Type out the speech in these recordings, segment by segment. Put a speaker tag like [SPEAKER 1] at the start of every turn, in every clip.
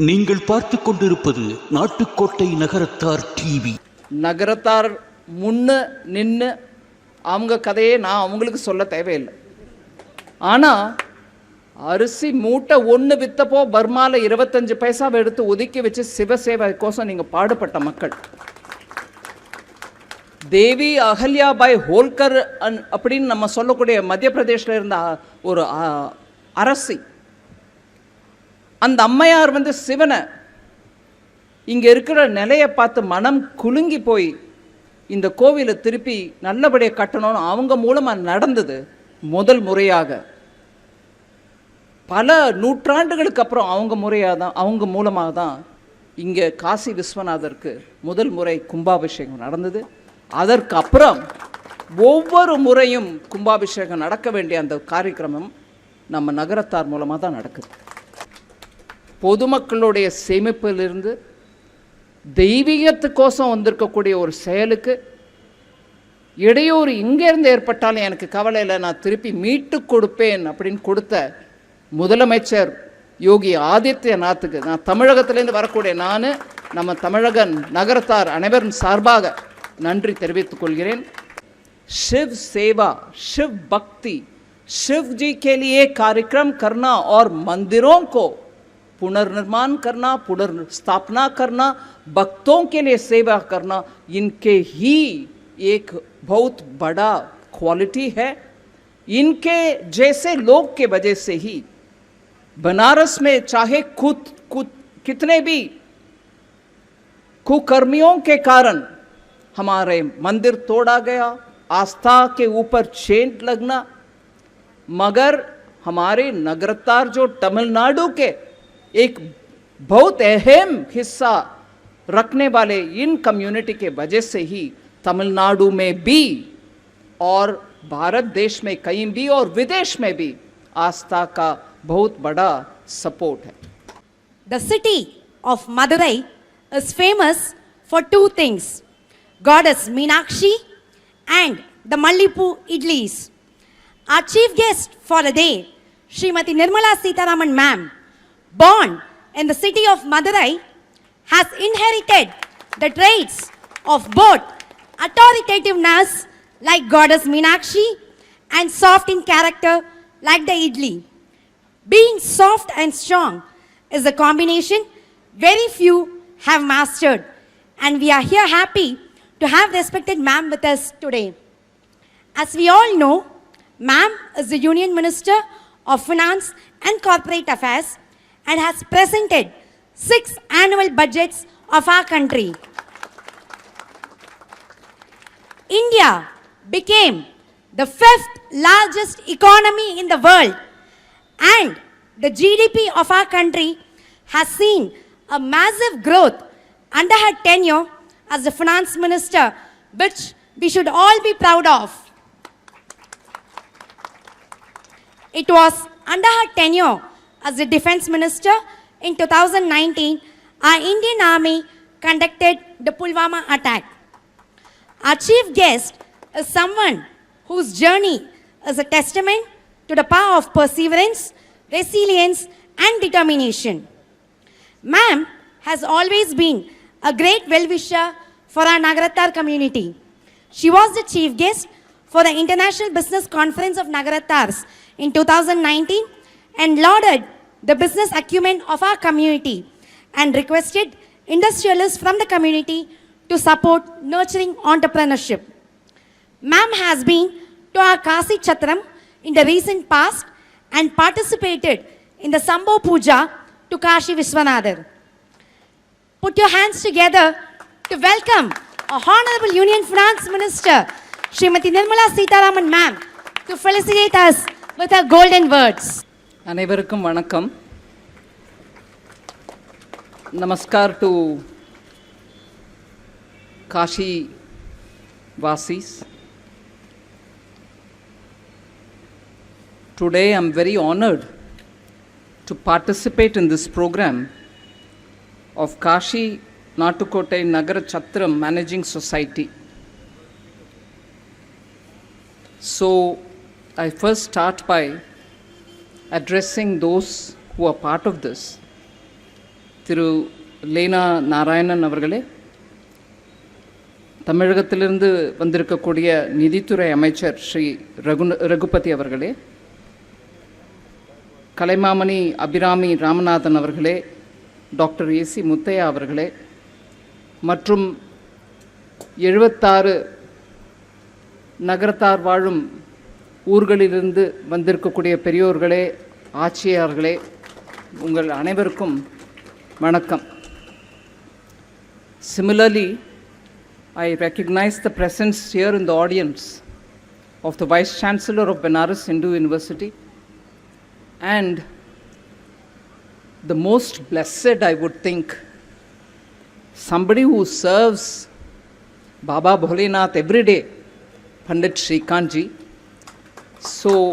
[SPEAKER 1] நீங்கள் பார்த்து கொண்டிருப்பது நாட்டுக்கோட்டை நகரத்தார் டிவி.
[SPEAKER 2] நகரத்தார் முன்ன நின்று அவங்க கதையை நான் அவங்களுக்கு சொல்ல தேவையில்லை. ஆனால் அரிசி மூட்டை ஒன்று விற்றப்போ பர்மாவில் இருபத்தஞ்சு பைசாவை எடுத்து ஒதுக்கி வச்சு சிவசேவை கோசம் நீங்கள் பாடுபட்ட மக்கள். தேவி அகல்யாபாய் ஹோல்கர் அன்- அப்படின்னு நம்ம சொல்லக்கூடிய மத்திய பிரதேசில் இருந்த ஒரு அரசி அந்த அம்மையார் வந்து சிவனை இங்கே இருக்கிற நிலையை பார்த்து மனம் குலுங்கி போய் இந்த கோவிலை திருப்பி நல்லபடியாக கட்டணும்னு அவங்க மூலமாக நடந்தது முதல் முறையாக. பல நூற்றாண்டுகளுக்கு அப்புறம் அவங்க முறையாக தான் அவங்க மூலமாக தான் இங்கே காசி விஸ்வநாதருக்கு முதல் முறை கும்பாபிஷேகம் நடந்தது. அதற்கு அப்புறம் ஒவ்வொரு முறையும் கும்பாபிஷேகம் நடக்க வேண்டிய அந்த காரியக்கிரமம் நம்ம நகரத்தார் மூலமாக தான் நடக்குது. பொதுமக்களுடைய சேமிப்பிலிருந்து தெய்வீகத்துக்கோசம் வந்திருக்கக்கூடிய ஒரு செயலுக்கு இடையூறு இங்கேருந்து ஏற்பட்டாலும் எனக்கு கவலை இல்லை நான் திருப்பி மீட்டு கொடுப்பேன் அப்படின்னு கொடுத்த முதலமைச்சர் யோகி ஆதித்யநாத்துக்கு நான் தமிழகத்திலேருந்து வரக்கூடிய நான் நம்ம தமிழக நகரத்தார் அனைவரும் சார்பாக நன்றி தெரிவித்துக் கொள்கிறேன் शिव सेवा शिव भक्ति शिव जी के लिए कार्यक्रम करना और मंदिरों को पुनर्निर्माण करना, पुनर्स्थापना करना, भक्तों के लिए सेवा करना, इनके ही एक बहुत बड़ा क्वालिटी है। इनके जैसे लोग के वजह से ही बनारस में चाहे खुद खुद कितने भी कुकर्मियों के कारण हमारे मंदिर तोड़ा गया, आस्था के ऊपर चेंट लगना, मगर हमारे नगरतार जो तमिलनाडु के एक बहुत अहम हिस्सा रखने वाले इन कम्युनिटी के वजह से ही तमिलनाडु में भी और भारत देश में कहीं भी और विदेश में भी आस्था का बहुत बड़ा सपोर्ट है।
[SPEAKER 3] The city of Madurai is famous for two things goddess Meenakshi and the mallipoo idlis are chief guest for a day Shrimati Nirmala Sitharaman ma'am born in the city of Madurai, has inherited the traits of both authoritativeness like Goddess Meenakshi and soft in character like the Idli. Being soft and strong is a combination very few have mastered, and we are here happy to have respected ma'am with us today. As we all know, ma'am is the Union Minister of Finance and Corporate Affairs and has presented six annual budgets of our country. India became the fifth largest economy in the world, and the GDP of our country has seen a massive growth under her tenure as the finance minister, which we should all be proud of. It was under her tenure as the defense minister in 2019, our Indian Army conducted the Pulwama attack. Our chief guest is someone whose journey is a testament to the power of perseverance, resilience, and determination. Ma'am has always been a great well wisher for our Nagaratar community. She was the chief guest for the International Business Conference of Nagaratars in 2019 and lauded the business acumen of our community and requested industrialists from the community to support nurturing entrepreneurship. Ma'am has been to our Kasi Chatram in the recent past and participated in the Sambho Puja to Kashi Viswanathan. Put your hands together to welcome our Honorable Union Finance Minister, Srimati Nirmala Sitaraman ma'am, to felicitate us with her golden words.
[SPEAKER 2] அனைவருக்கும் வணக்கம் namaskar to Kashi வாசிஸ் Today I'm very honored to participate in this program of Kashi Natukotai Nagara Chatram Managing Society. So I first start by addressing those who are part of this. Thiru Lena Narayanan அவர்களே தமிழகத்திலிருந்து வந்திருக்கக்கூடிய நிதித்துறை அமைச்சர் ஸ்ரீ ரகு ரகுபதி அவர்களே கலைமாமணி அபிராமி ராமநாதன் அவர்களே doctor AC Muthiah அவர்களே மற்றும் எழுபத்தாறு நகரத்தார் வாழும் ஊர்களிலிருந்து வந்திருக்கக்கூடிய பெரியோர்களே ஆட்சியாளர்களே உங்கள் அனைவருக்கும் வணக்கம் Similarly, I recognize the presence here in the audience of the Vice Chancellor of Benares Hindu University and the most blessed, I would think, somebody who serves Baba Bholenath every day, Pandit Shrikant ji. So,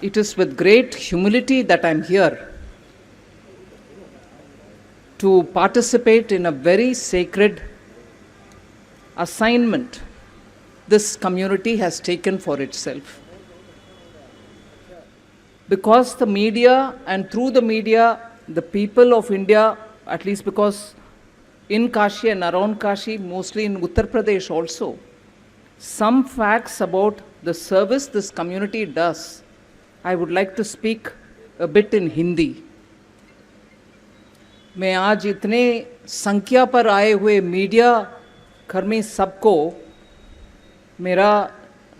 [SPEAKER 2] it is with great humility that I'm here to participate in a very sacred assignment this community has taken for itself. Because the media and through the media, the people of India, at least because in Kashi and around Kashi, mostly in Uttar Pradesh also, some facts about the service this community does, I would like to speak a bit in Hindi. मैं आज इतने संख्या पर आए हुए media कर्मी सबको मेरा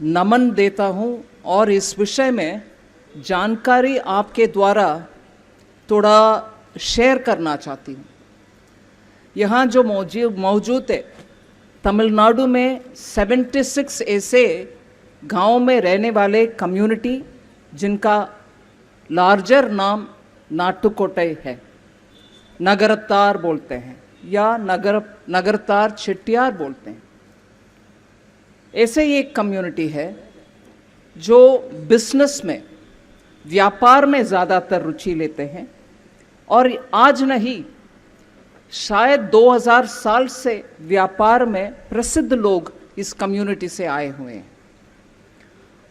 [SPEAKER 2] नमन देता हूँ और इस विषय में जानकारी आपके द्वारा थोड़ा शेयर करना चाहती हूँ यहाँ जो मौजूद मौजूद है तमिलनाडु में 76 ऐसे गाँव में रहने वाले कम्युनिटी जिनका लार्जर नाम नाटुकोटई है, नगरतार बोलते हैं या नगर, नगरतार छिटियार बोलते हैं। ऐसे ही एक कम्युनिटी है जो बिज़नेस में, व्यापार में ज़्यादातर रुचि लेते हैं और आज नहीं, शायद 2000 साल से व्यापार में प्रसिद्ध लोग इस कम्युनिटी से आए हुए हैं।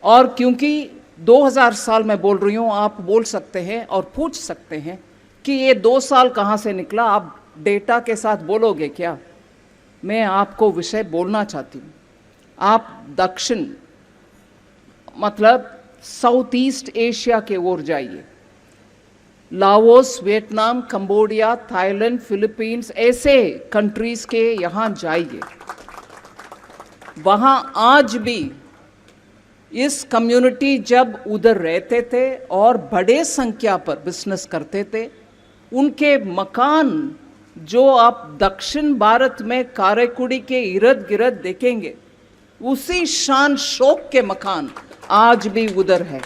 [SPEAKER 2] और क्योंकि 2000 साल मैं बोल रही हूँ, आप बोल सकते हैं और पूछ सकते हैं कि ये दो साल कहाँ से निकला। आप डेटा के साथ बोलोगे क्या? मैं आपको विषय बोलना चाहती हूँ। आप दक्षिण मतलब साउथ ईस्ट एशिया के ओर जाइए। Laos, Vietnam, Cambodia, Thailand, Philippines, ऐसे कंट्रीज़ के यहाँ जाइए। वहाँ आज भी इस कम्युनिटी जब उधर रहते थे और बड़े संख्या पर बिज़नेस करते थे, उनके मकान जो आप दक्षिण भारत में कारेकुड़ी के इर्द गिर्द देखेंगे, उसी शान शोक के मकान आज भी उधर है।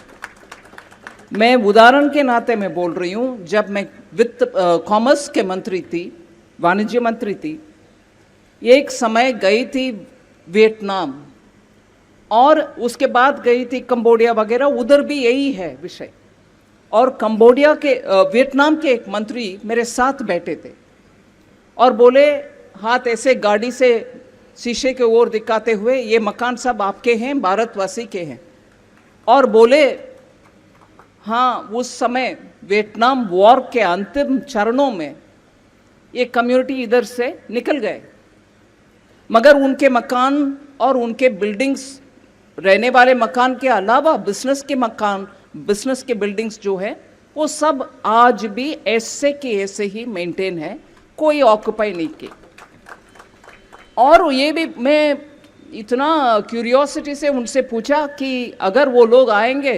[SPEAKER 2] मैं उदाहरण के नाते में बोल रही हूँ, जब मैं वित्त कॉमर्स के मंत्री थी, वाणिज्य मंत्री थी, एक समय गई थी वियतनाम। और उसके बाद गई थी कंबोडिया वगैरह, उधर भी यही है विषय। और कंबोडिया के वियतनाम के एक मंत्री मेरे साथ बैठे थे और बोले, हाथ ऐसे गाड़ी से शीशे के ओर दिखाते हुए, ये मकान सब आपके हैं, भारतवासी के हैं। और बोले हाँ उस समय वियतनाम वॉर के अंतिम चरणों में ये कम्युनिटी इधर से निकल गए। मगर उनके मकान और उनके बिल्डिंग्स रहने वाले मकान के अलावा बिज़नेस के मकान बिज़नेस के बिल्डिंग्स जो है, वो सब आज भी ऐसे के ऐसे ही मेंटेन है, कोई ऑक्यूपाई नहीं की और ये भी मैं इतना क्यूरियोसिटी से उनसे पूछा कि अगर वो लोग आएँगे,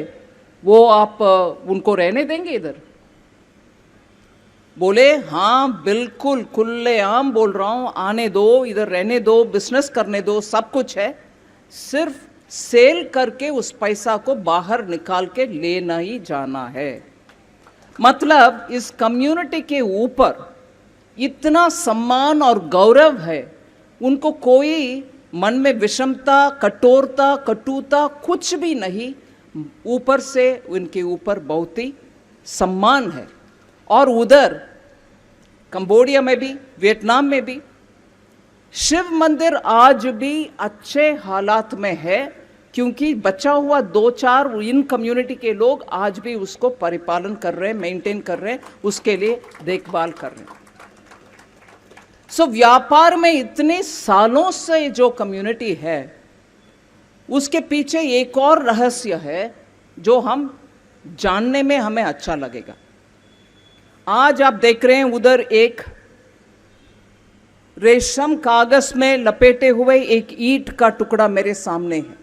[SPEAKER 2] वो आप उनको रहने देंगे इधर? बोले हाँ बिल्कुल खुले आम बोल रहा हूँ, आने दो, इधर रहने दो बिज़नेस करने दो, सब कुछ है। सिर्फ़ सेल करके उस पैसा को बाहर निकाल के लेना ही जाना है। मतलब इस कम्युनिटी के ऊपर इतना सम्मान और गौरव है, उनको कोई मन में विषमता, कठोरता, कटुता कुछ भी नहीं, ऊपर से उनके ऊपर बहुत ही सम्मान है। और उधर कंबोडिया में भी, वियतनाम में भी शिव मंदिर आज भी अच्छे हालात में है क्योंकि बचा हुआ दो चार इन कम्युनिटी के लोग आज भी उसको परिपालन कर रहे हैं मेंटेन कर रहे हैं उसके लिए देखभाल कर रहे हैं। सो so, व्यापार में इतने सालों से जो कम्युनिटी है उसके पीछे एक और रहस्य है जो हम जानने में हमें अच्छा लगेगा। आज आप देख रहे हैं उधर एक रेशम कागज़ में लपेटे हुए एक ईट का टुकड़ा मेरे सामने है।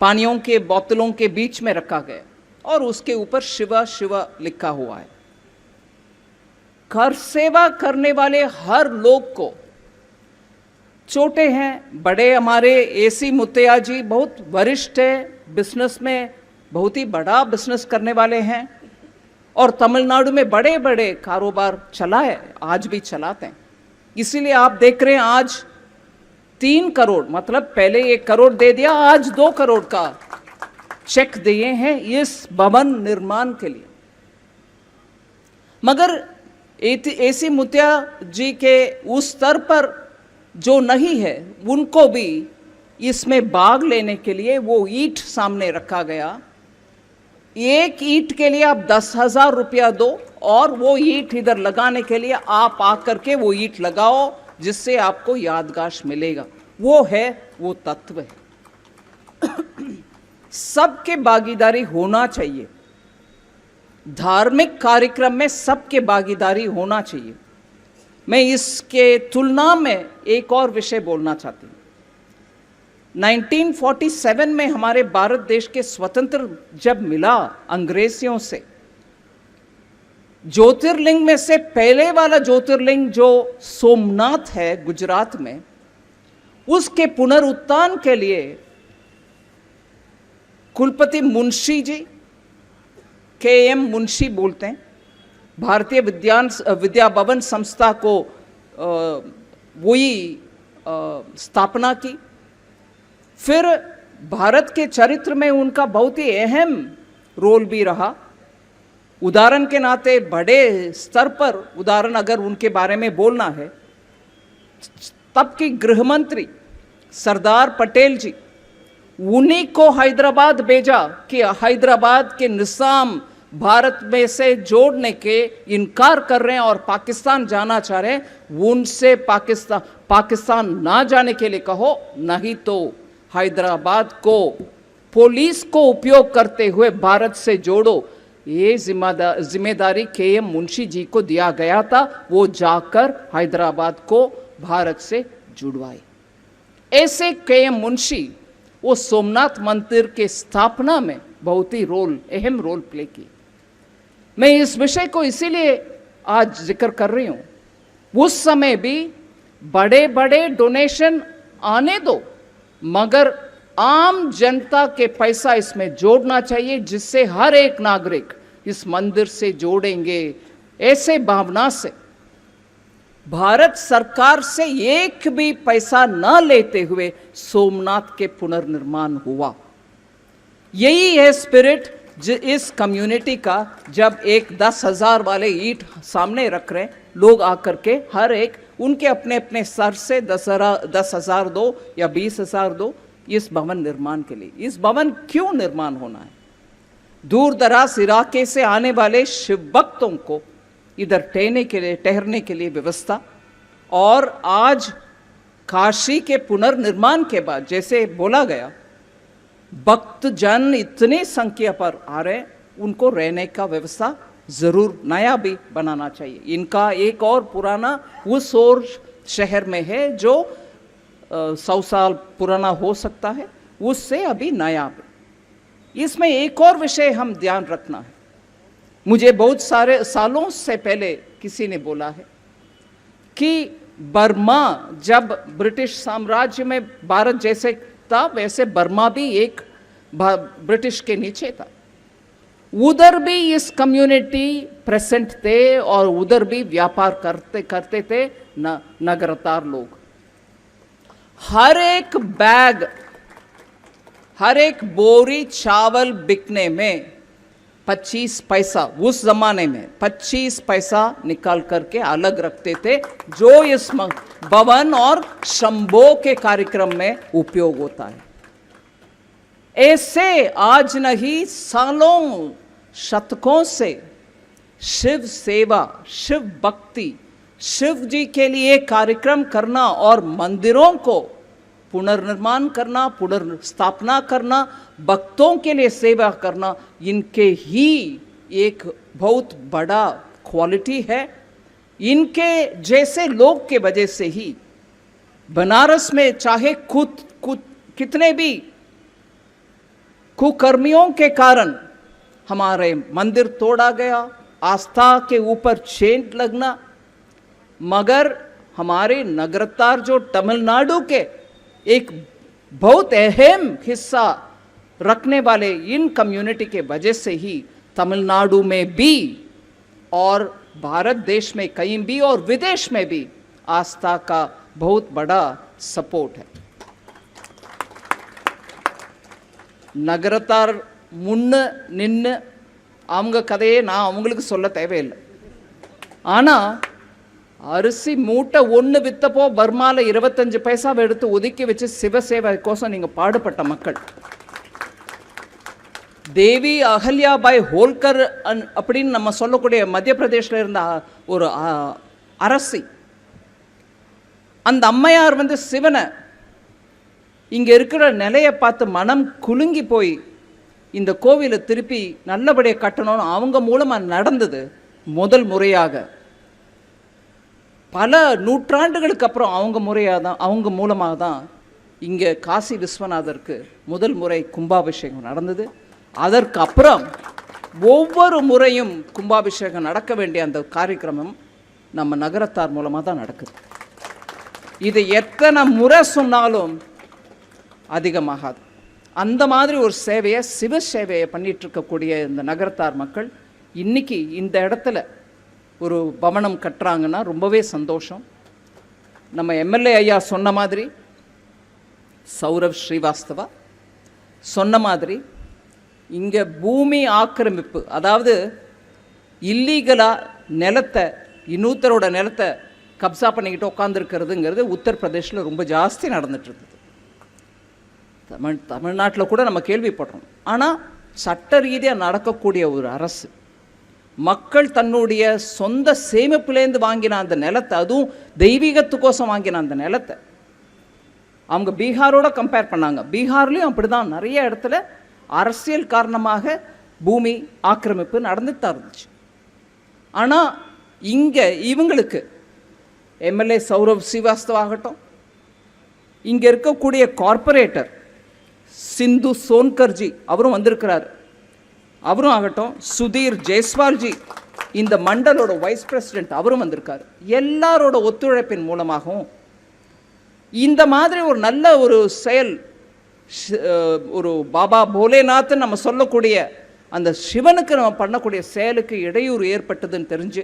[SPEAKER 2] पानियों के बोतलों के बीच में रखा गया और उसके ऊपर शिवा शिवा लिखा हुआ है। कर सेवा करने वाले हर लोग को, छोटे हैं, बड़े हमारे एसी मुत्तिया जी बहुत वरिष्ठ है बिज़नेस में बहुत ही बड़ा बिज़नेस करने वाले हैं और तमिलनाडु में बड़े बड़े कारोबार चला है, आज भी चलाते हैं। इसीलिए आप देख रहे हैं आज तीन करोड़ मतलब पहले एक करोड़ दे दिया, आज दो करोड़ का चेक दिए हैं इस भवन निर्माण के लिए। मगर एसी मुतिया जी के उस स्तर पर जो नहीं है, उनको भी इसमें भाग लेने के लिए वो ईट सामने रखा गया। एक ईट के लिए आप दस हज़ार रुपया दो और वो ईट इधर लगाने के लिए आप आकर के वो ईट लगाओ, जिससे आपको यादगाश मिलेगा। वो है, वो तत्व है। सबके भागीदारी होना चाहिए। धार्मिक कार्यक्रम में सबके भागीदारी होना चाहिए। मैं इसके तुलना में एक और विषय बोलना चाहती हूँ। 1947 में हमारे भारत देश के स्वतंत्र जब मिला अंग्रेजियों से ज्योतिर्लिंग में से पहले वाला ज्योतिर्लिंग जो सोमनाथ है गुजरात में, उसके पुनरुत्थान के लिए कुलपति मुंशी जी, के एम मुंशी बोलते हैं। भारतीय विज्ञान विद्या भवन संस्था को वही स्थापना की। फिर भारत के चरित्र में उनका बहुत ही अहम रोल भी रहा। उदाहरण के नाते बड़े स्तर पर उदाहरण अगर उनके बारे में बोलना है, तब की गृह मंत्री सरदार पटेल जी उन्हीं को हैदराबाद भेजा कि हैदराबाद के निज़ाम भारत में से जोड़ने के इनकार कर रहे हैं और पाकिस्तान जाना चाह रहे हैं। उनसे पाकिस्तान पाकिस्तान ना जाने के लिए कहो, नहीं तो हैदराबाद को, पुलिस को उपयोग करते हुए भारत से जोड़ो। ये जिम्मेदार ज़िम्मेदारी के एम मुंशी जी को दिया गया था, वो जाकर हैदराबाद को भारत से जुड़वाए ऐसे के एम मुंशी, वो सोमनाथ मंदिर के स्थापना में बहुत ही रोल, अहम रोल प्ले की मैं इस विषय को इसीलिए आज ज़िक्र कर रही हूँ। उस समय भी बड़े बड़े डोनेशन आने दो, मगर आम जनता के पैसा इसमें जोड़ना चाहिए, जिससे हर एक नागरिक इस मंदिर से जोड़ेंगे, ऐसे भावना से। भारत सरकार से एक भी पैसा न लेते हुए सोमनाथ के पुनर्निर्माण हुआ। यही है स्पिरिट इस कम्युनिटी का, जब एक दस हज़ार वाले ईट सामने रख रहे लोग आकर के हर एक, उनके अपने अपने सर से दस दस हज़ार दो या बीस हज़ार दो इस भवन निर्माण के लिए। इस भवन क्यों निर्माण होना है? दूर दराज इलाके से आने वाले शिव भक्तों को इधर ठहरने के लिए, ठहरने के लिए व्यवस्था और आज काशी के पुनर्निर्माण के बाद जैसे बोला गया भक्त जन इतनी संख्या पर आ रहे उनको रहने का व्यवस्था ज़रूर नया भी बनाना चाहिए। इनका एक और पुराना उस और शहर में है जो सौ साल पुराना हो सकता है, उससे अभी नया इसमें एक और विषय हम ध्यान रखना है। मुझे बहुत सारे सालों से पहले किसी ने बोला है कि बर्मा जब ब्रिटिश साम्राज्य में, भारत जैसे था, वैसे बर्मा भी एक ब्रिटिश के नीचे था। उधर भी इस कम्युनिटी प्रेजेंट थे और उधर भी व्यापार करते करते थे न, नगरतार लोग। हर एक बैग, हर एक बोरी चावल बिकने में 25 पैसा, उस जमाने में 25 पैसा निकाल करके अलग रखते थे, जो इस भवन और शंभो के कार्यक्रम में उपयोग होता है। ऐसे आज नहीं, सालों, शतकों से शिव सेवा, शिव भक्ति शिव जी के लिए कार्यक्रम करना और मंदिरों को पुनर्निर्माण करना, पुनर्स्थापना करना, भक्तों के लिए सेवा करना, इनके ही एक बहुत बड़ा क्वालिटी है। इनके जैसे लोग के वजह से ही बनारस में चाहे खुद खुद कितने भी कुकर्मियों के कारण हमारे मंदिर तोड़ा गया, आस्था के ऊपर चेंट लगना मगर हमारे नगरतार जो तमिलनाडु के एक बहुत अहम हिस्सा रखने वाले इन कम्युनिटी के वजह से ही तमिलनाडु में भी और भारत देश में कहीं भी और विदेश में भी आस्था का बहुत बड़ा सपोर्ट है நகரத்தார் முன்ன நின்று அவங்க கதையை நான் அவங்களுக்கு சொல்ல தேவையில்லை ஆனால் அரிசி மூட்டை ஒன்று விற்றப்போ பர்மாவில் இருபத்தஞ்சு பைசாவை எடுத்து ஒதுக்கி வச்சு சிவசேவைக்கோசம் நீங்கள் பாடுபட்ட மக்கள். தேவி அகல்யாபாய் ஹோல்கர் அன்- அப்படின்னு நம்ம சொல்லக்கூடிய மத்திய பிரதேசில் இருந்த ஒரு அரசி. அந்த அம்மையார் வந்து சிவனை இங்கே இருக்கிற நிலையை பார்த்து மனம் குலுங்கி போய் இந்த கோவிலை திருப்பி நல்லபடியாக கட்டணும்னு அவங்க மூலமாக நடந்தது முதல் முறையாக. பல நூற்றாண்டுகளுக்கு அப்புறம் அவங்க முறையாக தான் அவங்க மூலமாக தான் இங்கே காசி விஸ்வநாதருக்கு முதல் முறை கும்பாபிஷேகம் நடந்தது. அதற்கு அப்புறம் ஒவ்வொரு முறையும் கும்பாபிஷேகம் நடக்க வேண்டிய அந்த காரியக்கிரமம் நம்ம நகரத்தார் மூலமாக தான் நடக்குது. இது எத்தனை முறை சொன்னாலும் அதிகமாகாது. அந்த மாதிரி ஒரு சேவையை சிவ சேவையை பண்ணிகிட்ருக்கக்கூடிய இந்த நகரத்தார் மக்கள் இன்றைக்கி இந்த இடத்துல ஒரு பவனம் கட்டுறாங்கன்னா ரொம்பவே சந்தோஷம். நம்ம எம்எல்ஏ ஐயா சொன்ன மாதிரி சௌரவ் ஸ்ரீவாஸ்தவா சொன்ன மாதிரி இங்கே பூமி ஆக்கிரமிப்பு அதாவது இல்லீகலாக நிலத்தை இன்னொருத்தரோட நிலத்தை கப்சா பண்ணிக்கிட்டு உட்காந்துருக்கிறதுங்கிறது உத்தரப்பிரதேஷில் ரொம்ப ஜாஸ்தி நடந்துட்டு இருந்தது தமிழ் தமிழ்நாட்டில் கூட நம்ம கேள்விப்படுறோம். ஆனால் சட்ட ரீதியாக நடக்கக்கூடிய ஒரு அரசு மக்கள் தன்னுடைய சொந்த சேமிப்புலேருந்து வாங்கின அந்த நிலத்தை அதுவும் தெய்வீகத்துக்கோசம் வாங்கின அந்த நிலத்தை. அவங்க பீகாரோட கம்பேர் பண்ணாங்க. பீகார்லேயும் அப்படி தான் நிறைய இடத்துல அரசியல் காரணமாக பூமி ஆக்கிரமிப்பு நடந்துட்டு தான் இருந்துச்சு. ஆனால் இங்கே இவங்களுக்கு எம்எல்ஏ சௌரவ் ஸ்ரீவாஸ்தவ் ஆகட்டும் இங்கே இருக்கக்கூடிய கார்ப்பரேட்டர் சிந்து சோன்கர்ஜி அவரும் வந்திருக்கிறார். அவரும் ஆகட்டும் சுதீர் ஜெய்ஸ்வால்ஜி இந்த மண்டலோட வைஸ் பிரசிடென்ட் அவரும் வந்திருக்கார். எல்லாரோட ஒத்துழைப்பின் மூலமாகவும் இந்த மாதிரி ஒரு நல்ல ஒரு செயல் ஒரு பாபா போலேநாத்னு நம்ம சொல்லக்கூடிய அந்த சிவனுக்கு நம்ம பண்ணக்கூடிய செயலுக்கு இடையூறு ஏற்பட்டதுன்னு தெரிஞ்சு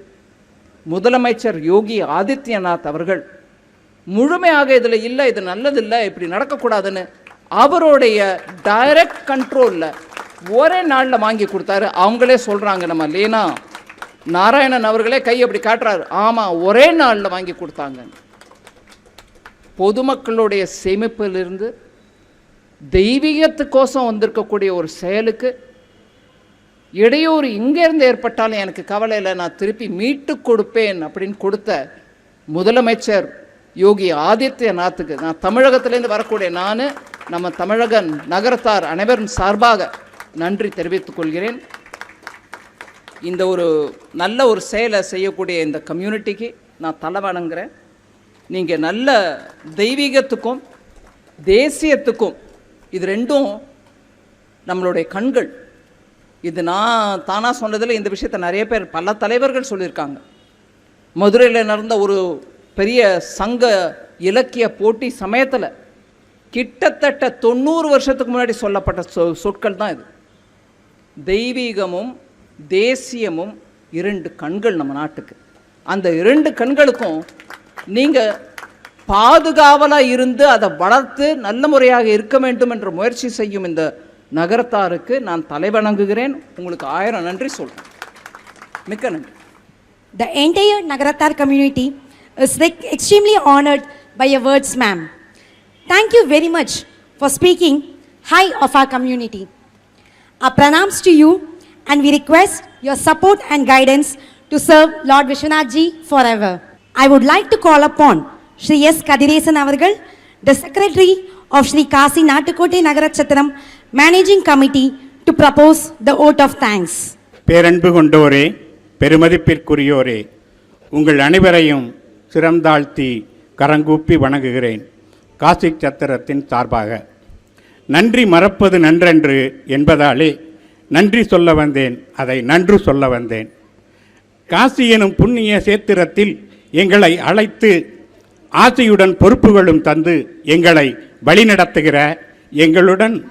[SPEAKER 2] முதலமைச்சர் யோகி ஆதித்யநாத் அவர்கள் முழுமையாக இதில் இல்லை இது நல்லதில்லை இப்படி நடக்கக்கூடாதுன்னு அவருடைய டைரக்ட் கண்ட்ரோலில் ஒரே நாளில் வாங்கி கொடுத்தாரு. அவங்களே சொல்கிறாங்க நம்ம லேனா நாராயணன் அவர்களே கை அப்படி காட்டுறாரு. ஆமாம் ஒரே நாளில் வாங்கி கொடுத்தாங்க. பொதுமக்களுடைய சேமிப்பிலிருந்து தெய்வீகத்துக்கோசம் வந்திருக்கக்கூடிய ஒரு செயலுக்கு இடையூறு இங்கேருந்து ஏற்பட்டாலும் எனக்கு கவலை இல்லை. நான் திருப்பி மீட்டு கொடுப்பேன் அப்படின்னு கொடுத்த முதலமைச்சர் யோகி ஆதித்யநாத்துக்கு நான் தமிழகத்திலேருந்து வரக்கூடிய நான் நம்ம தமிழக நகரத்தார் அனைவரும் சார்பாக நன்றி தெரிவித்துக் கொள்கிறேன். இந்த ஒரு நல்ல ஒரு செயலை செய்யக்கூடிய இந்த கம்யூனிட்டிக்கு நான் தலை வணங்குறேன். நீங்கள் நல்ல தெய்வீகத்துக்கும் தேசியத்துக்கும் இது ரெண்டும் நம்மளுடைய கண்கள். இது நான் தானாக சொன்னதில் இந்த விஷயத்தை நிறைய பேர் பல தலைவர்கள் சொல்லியிருக்காங்க. மதுரையில் நடந்த ஒரு பெரிய சங்க இலக்கிய போட்டி சமயத்தில் கிட்டத்தட்ட தொண்ணூறு வருஷத்துக்கு முன்னாடி சொல்லப்பட்ட சொ சொற்கள் தான் இது. தெய்வீகமும் தேசியமும் இரண்டு கண்கள் நம்ம நாட்டுக்கு அந்த இரண்டு கண்களுக்கும் நீங்கள் பாதுகாவலாக இருந்து அதை வளர்த்து நல்ல முறையாக இருக்க வேண்டும் என்ற முயற்சி செய்யும் இந்த நகரத்தாருக்கு நான் தலைவணங்குகிறேன் உங்களுக்கு ஆயிரம் நன்றி சொல்கிறேன் மிக்க நன்றி
[SPEAKER 3] The entire Nagaratar community is like extremely honored by your words, ma'am. Thank you very much for speaking high of our community. Our pranams to you and we request your support and guidance to serve Lord Vishwanath ji forever. I would like to call upon Shri S. Kadiresan Avargal, the Secretary of Shri Kasi Natukote Nagarachatram Managing Committee to propose the vote of thanks.
[SPEAKER 4] பேரன்பு கொண்டோரே பெருமதிப்பிற்குரியோரே உங்கள் அனைவரையும் சிறந்தாழ்த்தி கரங்கூப்பி வணங்குகிறேன் காசி சத்திரத்தின் சார்பாக நன்றி மறப்பது நன்றன்று என்பதாலே நன்றி சொல்ல வந்தேன் அதை நன்று சொல்ல வந்தேன். காசி எனும் புண்ணிய சேத்திரத்தில் எங்களை அழைத்து ஆசையுடன் பொறுப்புகளும் தந்து எங்களை வழிநடத்துகிற எங்களுடன்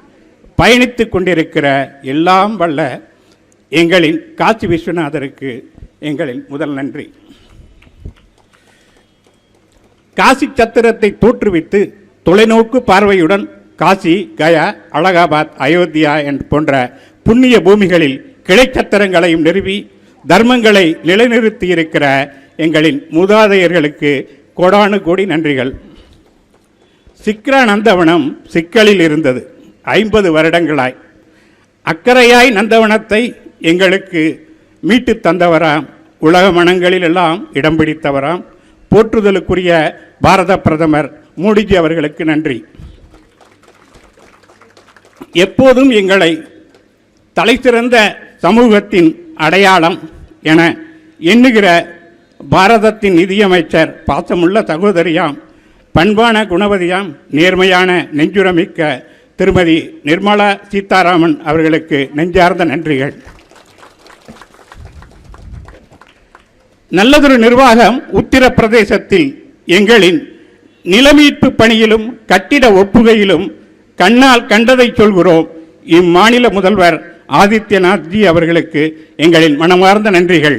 [SPEAKER 4] பயணித்து கொண்டிருக்கிற எல்லாம் வல்ல எங்களின் காசி விஸ்வநாதருக்கு எங்களின் முதல் நன்றி. காசி சத்திரத்தை தோற்றுவித்து தொலைநோக்கு பார்வையுடன் காசி கயா அலகாபாத் அயோத்தியா என் போன்ற புண்ணிய பூமிகளில் கிளைச்சத்திரங்களையும் நிறுவி தர்மங்களை நிலைநிறுத்தியிருக்கிற எங்களின் மூதாதையர்களுக்கு கோடானு கோடி நன்றிகள். சிக்ரா நந்தவனம் சிக்கலில் இருந்தது. ஐம்பது வருடங்களாய். அக்கறையாய் நந்தவனத்தை எங்களுக்கு மீட்டு தந்தவராம். உலக மனங்களிலெல்லாம் இடம் பிடித்தவராம். போற்றுதலுக்குரிய பாரத பிரதமர் மோடிஜி அவர்களுக்கு நன்றி. எப்போதும் எங்களை தலைசிறந்த சமூகத்தின் அடையாளம் என எண்ணுகிற பாரதத்தின் நிதியமைச்சர் பாசமுள்ள சகோதரியாம் பண்பான குணவதியாம் நேர்மையான நெஞ்சுரமிக்க திருமதி நிர்மலா சீதாராமன் அவர்களுக்கு நெஞ்சார்ந்த நன்றிகள். நல்லதொரு நிர்வாகம் உத்தரப்பிரதேசத்தில் எங்களின் நிலமீட்பு பணியிலும் கட்டிட ஒப்புகையிலும் கண்ணால் கண்டதை சொல்கிறோம். இம்மாநில முதல்வர் ஆதித்யநாத்ஜி அவர்களுக்கு எங்களின் மனமார்ந்த நன்றிகள்.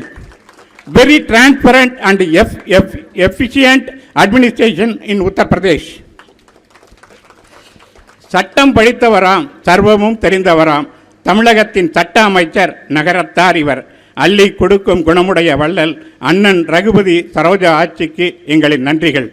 [SPEAKER 4] Very transparent and F F efficient administration in Uttar Pradesh சட்டம் படித்தவராம் சர்வமும் தெரிந்தவராம். தமிழகத்தின் சட்ட அமைச்சர் நகரத்தார் இவர். அள்ளி கொடுக்கும் குணமுடைய வள்ளல் அண்ணன் ரகுபதி சரோஜா ஆட்சிக்கு எங்களின் நன்றிகள்.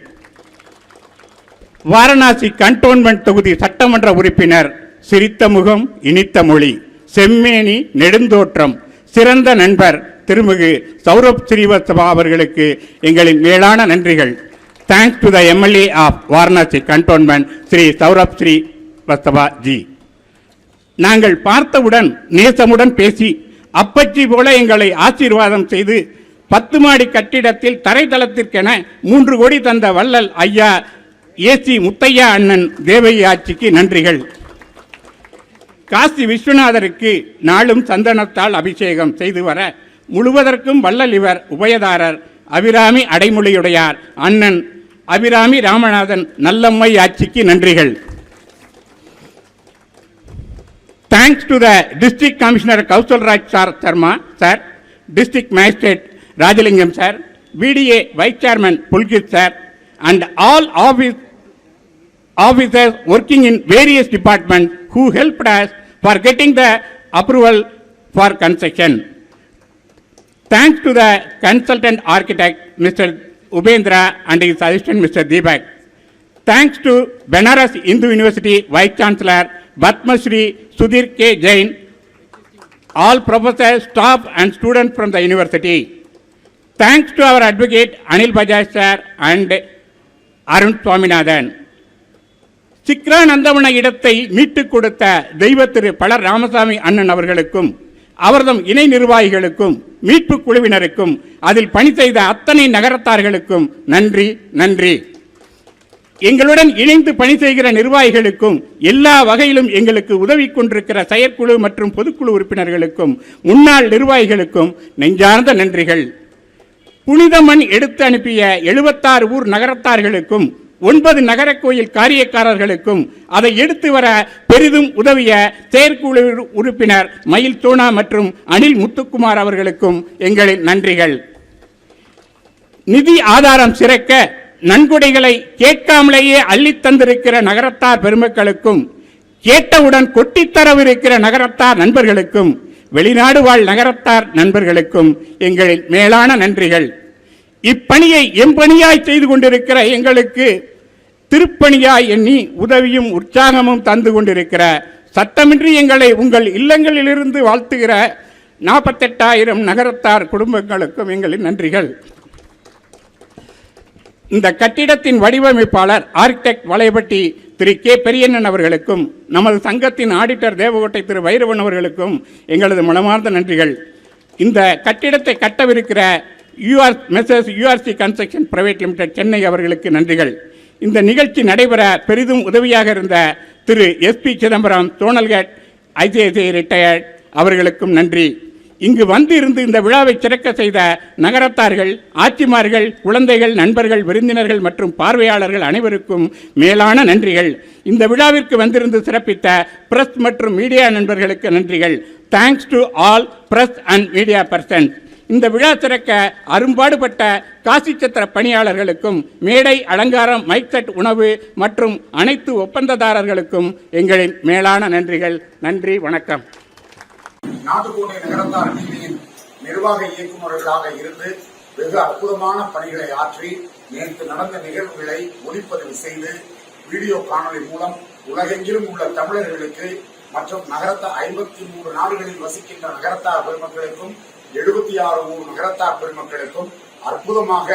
[SPEAKER 4] வாரணாசி கண்டோன்மெண்ட் தொகுதி சட்டமன்ற உறுப்பினர் சிரித்த முகம் இனித்த மொழி செம்மேனி நெடுந்தோற்றம். சிறந்த நண்பர் திருமிகு சௌரப் ஸ்ரீவத்சவா அவர்களுக்கு எங்களின் மேலான நன்றிகள். Thanks to the MLA of Varanasi cantonment Shri Saurabh Srivastava ji நாங்கள் பார்த்தவுடன் நேசமுடன் பேசி அப்பச்சி போல எங்களை ஆசீர்வாதம் செய்து பத்து மாடி கட்டிடத்தில் தரைதளத்திற்கென மூன்று கோடி தந்த வள்ளல் ஐயா ஏசி முத்தையா அண்ணன் தேவையாட்சிக்கு நன்றிகள் காசி விஸ்வநாதருக்கு நாளும் சந்தனத்தால் அபிஷேகம் செய்து வர முழுவதற்கும் வல்லல் இவர் உபயதாரர் அபிராமி அடைமொழியுடையார் அண்ணன் அபிராமி ராமநாதன் நல்லம்மை ஆட்சிக்கு நன்றிகள் thanks to the district commissioner Kaushal Raj sir Sharma sir district magistrate Rajalingam sir VDA vice chairman Pulkit sir and all of officers working in various departments who helped us for getting the approval for construction. Thanks to the consultant architect, Mr. Ubendra, and his assistant, Mr. Deepak. Thanks to Benares Hindu University Vice Chancellor Batma Shri Sudhir K. Jain, all professors, staff and students from the university. Thanks to our advocate Anil Bajaj sir and Arun Swaminathan. Sigra நந்தவன இடத்தை மீட்டுக் கொடுத்த தெய்வ திரு பல ராமசாமி அண்ணன் அவர்களுக்கும் அவர்தம் இணை நிர்வாகிகளுக்கும் மீட்பு குழுவினருக்கும் அதில் பணி செய்த அத்தனை நகரத்தார்களுக்கும் நன்றி நன்றி. எங்களுடன் இணைந்து பணி செய்கிற நிர்வாகிகளுக்கும் எல்லா வகையிலும் எங்களுக்கு உதவி கொண்டிருக்கிற செயற்குழு மற்றும் பொதுக்குழு உறுப்பினர்களுக்கும் முன்னாள் நிர்வாகிகளுக்கும் நெஞ்சார்ந்த நன்றிகள். புனிதமண் எடுத்து அனுப்பிய எழுபத்தாறு ஊர் நகரத்தார்களுக்கும் ஒன்பது நகர கோயில் காரியக்காரர்களுக்கும் அதை எடுத்து வர பெரிதும் உதவிய செயற்குழு உறுப்பினர் மயில் தோனா மற்றும் அனில் முத்துக்குமார் அவர்களுக்கும் எங்களின் நன்றிகள். நிதி ஆதாரம் சிறக்க நன்கொடைகளை கேட்காமலேயே அள்ளித் தந்திருக்கிற நகரத்தார் பெருமக்களுக்கும் கேட்டவுடன் கொட்டித்தரவிருக்கிற நகரத்தார் நண்பர்களுக்கும் வெளிநாடு வாழ் நகரத்தார் நண்பர்களுக்கும் எங்களின் மேலான நன்றிகள். இப்பணியை எம்பணியாய் செய்து கொண்டிருக்கிற எங்களுக்கு திருப்பணியாய் எண்ணி உதவியும் உற்சாகமும் தந்து கொண்டிருக்கிற சட்டமின்றி எங்களை உங்கள் இல்லங்களிலிருந்து வாழ்த்துகிற நாற்பத்தெட்டாயிரம் நகரத்தார் குடும்பங்களுக்கும் எங்களின் நன்றிகள். இந்த கட்டிடத்தின் வடிவமைப்பாளர் ஆர்கிடெக்ட் வலையபட்டி திரு கே பெரியண்ணன் அவர்களுக்கும் நமது சங்கத்தின் ஆடிட்டர் தேவகோட்டை திரு வைரவன் அவர்களுக்கும் எங்களது மனமார்ந்த நன்றிகள். இந்த கட்டிடத்தை கட்டவிருக்கிற UR messrs URC construction private limited Chennai அவர்களுக்கு நன்றிகள். இந்த நிகழ்ச்சி நடைபெற பெரிதும் உதவியாக இருந்த திரு எஸ்பி சிதம்பரம் சோனல்கட் ஐசிஐசிஐ ரிட்டையர்ட் அவர்களுக்கும் நன்றி. இங்கு வந்து இருந்து இந்த விழாவை சிறக்க செய்த நகரத்தார்கள் ஆட்சிமார்கள் குழந்தைகள் நண்பர்கள் விருந்தினர்கள் மற்றும் பார்வையாளர்கள் அனைவருக்கும் மேலான நன்றிகள். இந்த விழாவிற்கு வந்திருந்து சிறப்பித்த பிரஸ் மற்றும் மீடியா நண்பர்களுக்கு நன்றிகள். Thanks to all press and media persons இந்த விழா திறக்க அரும்பாடுபட்ட காசி சத்திர பணியாளர்களுக்கும் மேடை அலங்காரம் மைக்செட் உணவு மற்றும் அனைத்து ஒப்பந்ததாரர்களுக்கும் எங்களின் மேலான நன்றிகள். நன்றி வணக்கம்.
[SPEAKER 5] நாட்டுக்கோட்டை நகரத்தார் டிவியின் நிர்வாக இயக்குநர்களாக இருந்து வெகு அற்புதமான பணிகளை ஆற்றி நேற்று நடந்த நிகழ்வுகளை ஒளிப்பதிவு செய்து வீடியோ காணொலி மூலம் உலகெங்கிலும் உள்ள தமிழர்களுக்கு மற்றும் நகரத்த ஐம்பத்தி மூன்று நாடுகளில் வசிக்கின்ற நகரத்தார் பெருமக்களுக்கும் எழுபத்தி ஆறு ஊர் நகரத்தார் பெருமக்களுக்கும் அற்புதமாக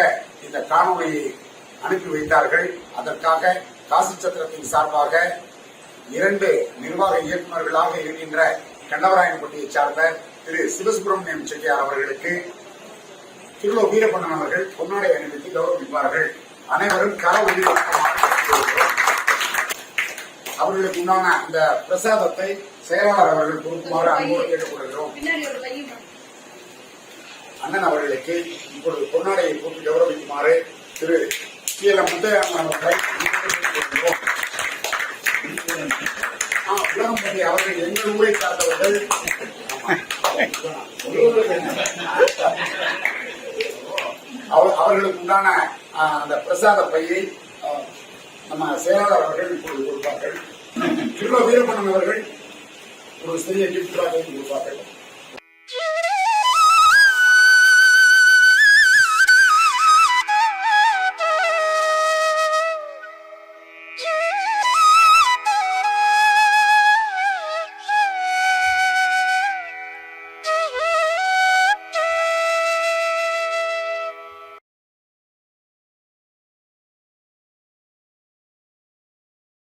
[SPEAKER 5] இந்த காணொளியை அனுப்பி வைத்தார்கள். அதற்காக காசி சத்திரத்தின் சார்பாக இரண்டு நிர்வாக இயக்குநர்களாக இருக்கின்ற கண்டவராயன்பட்டியை சார்ந்த திரு சிவசுப்பிரமணியம் செட்டியார் அவர்களுக்கு திருலோ வீரப்பண்ணன் அவர்கள் பொன்னாடை அணிவித்து கௌரவிப்பார்கள். அனைவரும் கர அவர்களுக்கு உண்டான அந்த பிரசாதத்தை செயலாளர் அவர்கள் கொடுக்குமாறு அன்போடு கேட்டுக்கொள்கிறோம். அண்ணன் அவர்களுக்கு இப்பொழுது பொன்னாடையை போட்டு கௌரவிக்குமாறு திரு சி எல் முத்தையம்மன் அவர்களை உலகம் அவர்கள் எங்கள் ஊரை சார்ந்தவர்கள். அவர்களுக்கு உண்டான அந்த பிரசாத பையை நம்ம செயலாளர் அவர்கள் இப்பொழுது கொடுப்பார்கள். திருவ வீரப்பண்ணன் அவர்கள் ஒரு சிறிய கிஃப்டாக கொடுப்பார்கள்.